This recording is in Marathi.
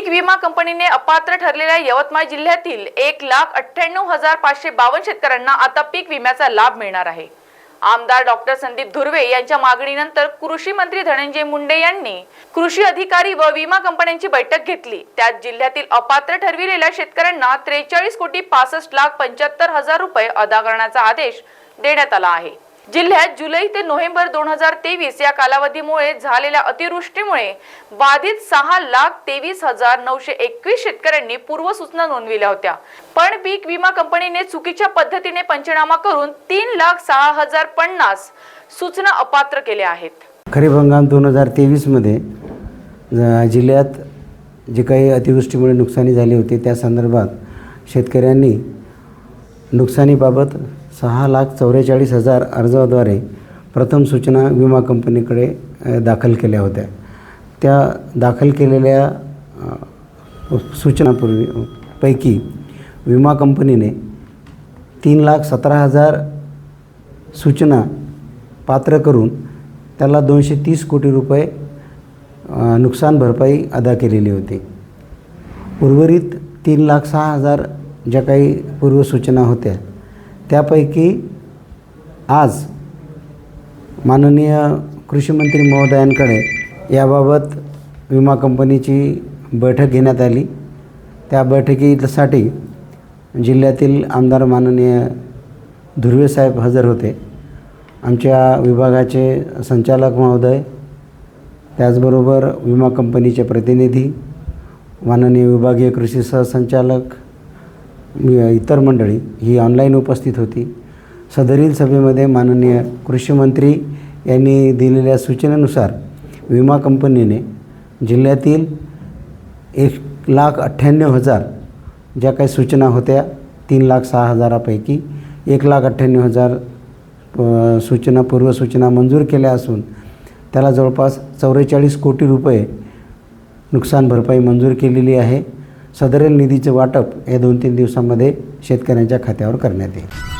पीक विमा कंपनीने अपात्र ठरलेल्या यवतमाळ जिल्ह्यातील एक लाख अठ्ठ्याण्णव हजार पाचशे बावन्न शेतकऱ्यांना आता पीक विम्याचा लाभ मिळणार आहे. आमदार डॉक्टर संदीप धुर्वे यांच्या मागणीनंतर कृषी मंत्री धनंजय मुंडे यांनी कृषी अधिकारी व विमा कंपन्यांची बैठक घेतली. त्यात जिल्ह्यातील अपात्र ठरविलेल्या शेतकऱ्यांना त्रेचाळीस कोटी पासष्ट लाख पंच्याहत्तर हजार रुपये अदा करण्याचा आदेश देण्यात आला आहे. जिल्ह्यात जुलै ते नोव्हेंबर दोन हजार तेवीस या कालावधीमुळे झालेल्या अतिवृष्टीमुळे बाधित सहा लाख तेवीस हजार नऊशे एकवीस शेतकऱ्यांनी पूर्वसूचना नोंदविल्या होत्या. पण पीक विमा कंपनीने चुकीच्या पद्धतीने पंचनामा करून तीन लाख सहा हजार पन्नास सूचना अपात्र केल्या आहेत. खरीप हंगाम दोन हजार तेवीसमध्ये जिल्ह्यात जे काही अतिवृष्टीमुळे नुकसानी झाली होती त्या संदर्भात शेतकऱ्यांनी नुकसानीबाबत सहा लाख चौवेचाळीस हजार अर्जाद्वारे प्रथम सूचना विमा कंपनीकडे दाखल केल्या होत्या. त्या दाखल केलेल्या सूचनापूर्वी पैकी विमा कंपनीने तीन लाख सतरा हजार सूचना पात्र करून त्याला दोनशे तीस कोटी रुपये नुकसान भरपाई अदा केलेली होती. उर्वरित तीन लाख सहा हजार ज्या काही पूर्वसूचना होत्या त्यापैकी आज माननीय कृषीमंत्री महोदयांकडे याबाबत विमा कंपनीची बैठक घेण्यात आली. त्या बैठकीसाठी जिल्ह्यातील आमदार माननीय धुर्वेसाहेब हजर होते. आमच्या विभागाचे संचालक महोदय त्याचबरोबर विमा कंपनीचे प्रतिनिधी माननीय विभागीय कृषी सहसंचालक इतर मंडळी ही ऑनलाईन उपस्थित होती. सदरील सभेमध्ये माननीय कृषीमंत्री यांनी दिलेल्या सूचनेनुसार विमा कंपनीने जिल्ह्यातील एक लाख अठ्ठ्याण्णव हजार ज्या काही सूचना होत्या तीन लाख सहा हजारापैकी एक लाख अठ्ठ्याण्णव हजार सूचना पूर्वसूचना मंजूर केल्या असून त्याला जवळपास चौवेचाळीस कोटी रुपये नुकसान भरपाई मंजूर केलेली आहे. सदरील निधीचे वाटप या दोन तीन दिवसामध्ये शेतकऱ्यांच्या खात्यावर करण्यात येईल.